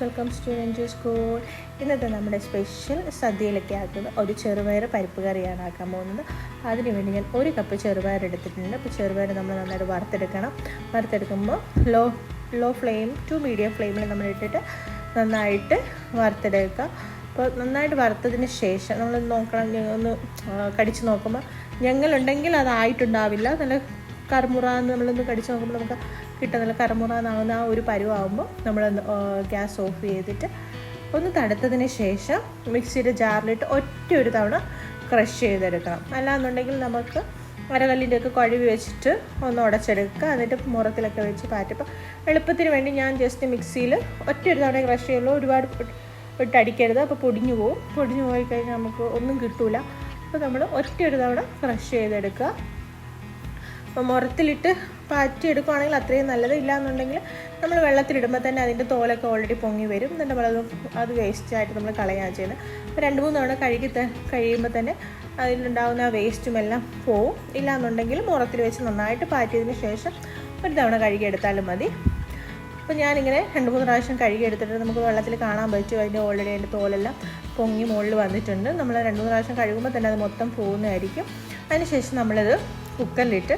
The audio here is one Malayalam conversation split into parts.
വെൽക്കം സ്റ്റുഡന്റ് ടു സ്കൂൾ ഇന്നത്തെ നമ്മുടെ സ്പെഷ്യൽ സദ്യയിലൊക്കെ ആക്കുന്ന ഒരു ചെറുപയർ പരിപ്പ് കറിയാണ് ആക്കാൻ പോകുന്നത്. അതിനുവേണ്ടി ഞാൻ ഒരു കപ്പ് ചെറുപയർ എടുത്തിട്ടുണ്ട്. അപ്പോൾ ചെറുപയർ നമ്മൾ നന്നായിട്ട് വറുത്തെടുക്കണം. വറുത്തെടുക്കുമ്പോൾ low low flame to medium ഫ്ലെയിമിൽ നമ്മൾ ഇട്ടിട്ട് നന്നായിട്ട് വറുത്തെടുക്കുക. അപ്പോൾ നന്നായിട്ട് വറുത്തതിന് ശേഷം നമ്മൾ നോക്കണം ഒന്ന് കടിച്ച് നോക്കുമ്പോൾ ഞങ്ങളുണ്ടെങ്കിൽ അതായിട്ടുണ്ടാവില്ല നല്ല കറുമുറ എന്ന് നമ്മളൊന്ന് കടിച്ച് നോക്കുമ്പോൾ നമുക്ക് കിട്ടുന്നില്ല കറുമുറ എന്നാകുന്ന ആ ഒരു പരുവാകുമ്പോൾ നമ്മൾ ഗ്യാസ് ഓഫ് ചെയ്തിട്ട് ഒന്ന് തണുത്തതിന് ശേഷം മിക്സിയുടെ ജാറിലിട്ട് ഒറ്റ ഒരു തവണ ക്രഷ് ചെയ്തെടുക്കണം. അല്ലാന്നുണ്ടെങ്കിൽ നമുക്ക് അരകല്ലിന്റെയൊക്കെ കഴുകി വെച്ചിട്ട് ഒന്ന് ഉടച്ചെടുക്കുക. എന്നിട്ട് മുറത്തിലൊക്കെ വെച്ച് പാറ്റപ്പോൾ എളുപ്പത്തിന് വേണ്ടി ഞാൻ ജസ്റ്റ് മിക്സിയിൽ ഒറ്റ ഒരു തവണ ക്രഷ് ചെയ്യുള്ളൂ. ഒരുപാട് ഇട്ട് ഇട്ടടിക്കരുത് അപ്പോൾ പൊടിഞ്ഞു പോകും പൊടിഞ്ഞു പോയി കഴിഞ്ഞാൽ നമുക്ക് ഒന്നും കിട്ടൂല. അപ്പോൾ നമ്മൾ ഒറ്റ ഒരു തവണ ക്രഷ് ചെയ്തെടുക്കുക. മുറത്തിലിട്ട് പാറ്റി എടുക്കുവാണെങ്കിൽ അത്രയും നല്ലത് ഇല്ലാന്നുണ്ടെങ്കിൽ നമ്മൾ വെള്ളത്തിലിടുമ്പോൾ തന്നെ അതിന്റെ തോലൊക്കെ ഓൾറെഡി പൊങ്ങി വരും. എന്നിട്ട് നമ്മളത് അത് വേസ്റ്റായിട്ട് നമ്മൾ കളയുകയാണ് ചെയ്യുന്നത്. രണ്ട് മൂന്ന് തവണ കഴുകി കഴിയുമ്പോൾ തന്നെ അതിലുണ്ടാകുന്ന ആ വേസ്റ്റും എല്ലാം പോവും. ഇല്ലാന്നുണ്ടെങ്കിൽ മുറത്തിൽ വെച്ച് നന്നായിട്ട് പാറ്റിയതിന് ശേഷം ഒരു തവണ കഴുകിയെടുത്താലും മതി. അപ്പോൾ ഞാനിങ്ങനെ രണ്ട് മൂന്ന് പ്രാവശ്യം കഴുകിയെടുത്തിട്ട് നമുക്ക് വെള്ളത്തിൽ കാണാൻ പറ്റും. അതിന്റെ ഓൾറെഡി അതിന്റെ തോലെല്ലാം പൊങ്ങി മുകളിൽ വന്നിട്ടുണ്ട്. നമ്മൾ രണ്ട് മൂന്ന് പ്രാവശ്യം കഴുകുമ്പോൾ തന്നെ അത് മൊത്തം പോകുന്നതായിരിക്കും. അതിനുശേഷം നമ്മളത് കുക്കറിലിട്ട്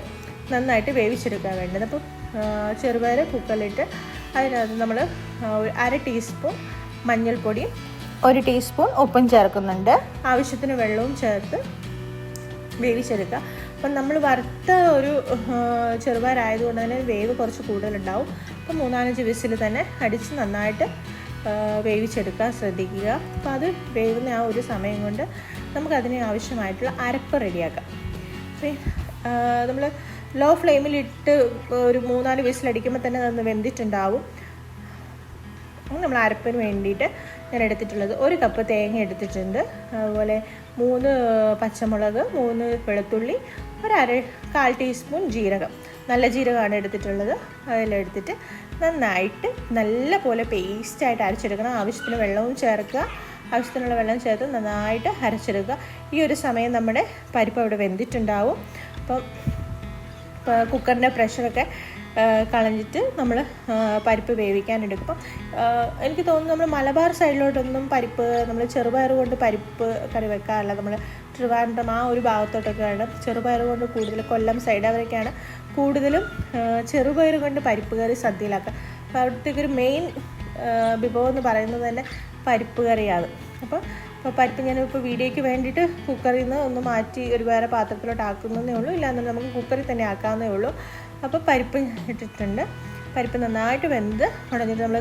നന്നായിട്ട് വേവിച്ചെടുക്കാൻ വേണ്ടത്. അപ്പം ചെറുപയർ കുക്കറിലിട്ട് അതിനകത്ത് നമ്മൾ അര ടീസ്പൂൺ മഞ്ഞൾപ്പൊടിയും ഒരു ടീസ്പൂൺ ഉപ്പും ചേർക്കുന്നുണ്ട്. ആവശ്യത്തിന് വെള്ളവും ചേർത്ത് വേവിച്ചെടുക്കുക. അപ്പം നമ്മൾ വറുത്ത ഒരു ചെറുപയറായതുകൊണ്ട് തന്നെ വേവ് കുറച്ച് കൂടുതലുണ്ടാവും. അപ്പം മൂന്നാലഞ്ച് വിസിൽ തന്നെ അടിച്ച് നന്നായിട്ട് വേവിച്ചെടുക്കാൻ ശ്രദ്ധിക്കുക. അപ്പോൾ അത് വേവുന്ന ആ ഒരു സമയം കൊണ്ട് നമുക്കതിന് ആവശ്യമായിട്ടുള്ള അരപ്പ് റെഡിയാക്കാം. നമ്മൾ ലോ ഫ്ലെയിമിൽ ഇട്ട് ഒരു മൂന്നാൽ വിസിലടിക്കുമ്പോൾ തന്നെ അതൊന്ന് വെന്തിട്ടുണ്ടാവും. നമ്മൾ അരപ്പിന് വേണ്ടിയിട്ട് ഞാൻ എടുത്തിട്ടുള്ളത്. ഒരു കപ്പ് തേങ്ങ എടുത്തിട്ടുണ്ട്. അതുപോലെ മൂന്ന് പച്ചമുളക് മൂന്ന് വെളുത്തുള്ളി ഒരു അര കാൽ ടീസ്പൂൺ ജീരകം. നല്ല ജീരകമാണ് എടുത്തിട്ടുള്ളത്. അതിലെടുത്തിട്ട് നന്നായിട്ട് നല്ല പോലെ പേസ്റ്റായിട്ട് അരച്ചെടുക്കണം. ആവശ്യത്തിന് വെള്ളവും ചേർക്കുക. ആവശ്യത്തിനുള്ള വെള്ളം ചേർത്ത് നന്നായിട്ട് അരച്ചെടുക്കുക. ഈ ഒരു സമയം നമ്മുടെ പരിപ്പ് അവിടെ വെന്തിട്ടുണ്ടാവും. അപ്പം കുക്കറിന്റെ പ്രഷറൊക്കെ കളഞ്ഞിട്ട് നമ്മൾ പരിപ്പ് വേവിക്കാനെടുക്കും അപ്പം എനിക്ക് തോന്നുന്നു നമ്മൾ മലബാർ സൈഡിലോട്ടൊന്നും പരിപ്പ് നമ്മൾ ചെറുപയർ കൊണ്ട് പരിപ്പ് കറി വെക്കാറില്ല. നമ്മൾ ട്രിവാൻഡ്രം ആ ഒരു ഭാഗത്തോട്ടൊക്കെയാണ് ചെറുപയർ കൊണ്ട് കൂടുതൽ കൊല്ലം സൈഡ് അവരൊക്കെയാണ് കൂടുതലും ചെറുപയർ കൊണ്ട് പരിപ്പ് കറി സദ്യയിലാക്കുക. അപ്പോൾ അവിടുത്തേക്കൊരു മെയിൻ വിഭവം എന്ന് പറയുന്നത് തന്നെ പരിപ്പ് കറിയാണ്. അപ്പോൾ അപ്പോൾ പരിപ്പ് ഞാൻ ഇപ്പോൾ വീഡിയോയ്ക്ക് വേണ്ടിയിട്ട് കുക്കറിൽ നിന്ന് ഒന്ന് മാറ്റി ഒരു വേറെ പാത്രത്തിലോട്ട് ആക്കുന്നതേ ഉള്ളൂ. ഇല്ലാന്നുണ്ടെങ്കിൽ നമുക്ക് കുക്കറിൽ തന്നെ ആക്കാവുന്നേ ഉള്ളൂ. അപ്പോൾ പരിപ്പ് ഇട്ടിട്ടുണ്ട്. പരിപ്പ് നന്നായിട്ട് വെന്ത് ഉടഞ്ഞിട്ട് നമ്മൾ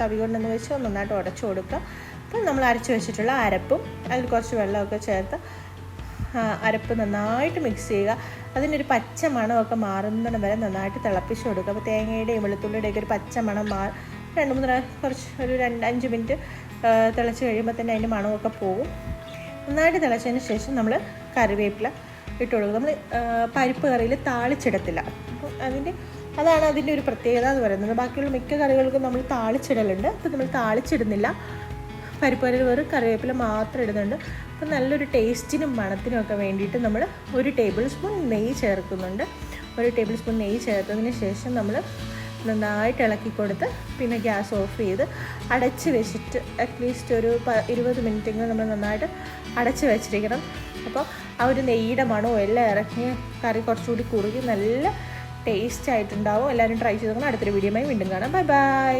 തവി കൊണ്ടെന്ന് വെച്ച് നന്നായിട്ട് ഉടച്ചു കൊടുക്കുക. അപ്പോൾ നമ്മൾ അരച്ച് വെച്ചിട്ടുള്ള അരപ്പും അതിൽ കുറച്ച് വെള്ളമൊക്കെ ചേർത്ത് അരപ്പ് നന്നായിട്ട് മിക്സ് ചെയ്യുക. അതിനൊരു പച്ച മണമൊക്കെ മാറുന്നിടം വരെ നന്നായിട്ട് തിളപ്പിച്ച് കൊടുക്കുക. അപ്പോൾ തേങ്ങയുടെയും വെളുത്തുള്ളിയുടെയൊക്കെ ഒരു പച്ച മണം മാ രണ്ട് മൂന്ന് കുറച്ച് ഒരു രണ്ട് അഞ്ച് മിനിറ്റ് തിളച്ച് കഴിയുമ്പോൾ തന്നെ അതിന്റെ മണമൊക്കെ പോകും നന്നായിട്ട് തിളച്ചതിന് ശേഷം നമ്മൾ കറിവേപ്പില ഇട്ട് കൊടുക്കും. നമ്മൾ പരിപ്പ് കറിയിൽ താളിച്ചിടത്തില്ല. അപ്പം അതിന്റെ അതാണ് അതിന്റെ ഒരു പ്രത്യേകത എന്ന് പറയുന്നത്. ബാക്കിയുള്ള മിക്ക കറികൾക്കും നമ്മൾ താളിച്ചിടലുണ്ട്. അപ്പം നമ്മൾ താളിച്ചിടുന്നില്ല. പരിപ്പ് കറിയിൽ വെറും കറിവേപ്പില മാത്രം ഇടുന്നുണ്ട്. അപ്പോൾ നല്ലൊരു ടേസ്റ്റിനും മണത്തിനും ഒക്കെ വേണ്ടിയിട്ട് നമ്മൾ ഒരു ടേബിൾ സ്പൂൺ നെയ്യ് ചേർക്കുന്നുണ്ട്. ഒരു ടേബിൾ സ്പൂൺ നെയ്യ് ചേർത്തതിന് ശേഷം നമ്മൾ നന്നായിട്ട് ഇളക്കി കൊടുത്ത് പിന്നെ ഗ്യാസ് ഓഫ് ചെയ്ത് അടച്ച് വെച്ചിട്ട് അറ്റ്ലീസ്റ്റ് ഒരു പ ഇരുപത് മിനിറ്റെങ്കിലും നമ്മൾ നന്നായിട്ട് അടച്ച് വെച്ചിരിക്കണം. അപ്പോൾ ആ ഒരു നെയ്യുടെ മണവും എല്ലാം ഇറക്കി കറി കുറച്ചുകൂടി കുറുകി നല്ല ടേസ്റ്റ് ആയിട്ടുണ്ടാവും. എല്ലാവരും ട്രൈ ചെയ്ത് നോക്കണം. അടുത്തൊരു വീഡിയോയുമായി വീണ്ടും കാണാം. Bye bye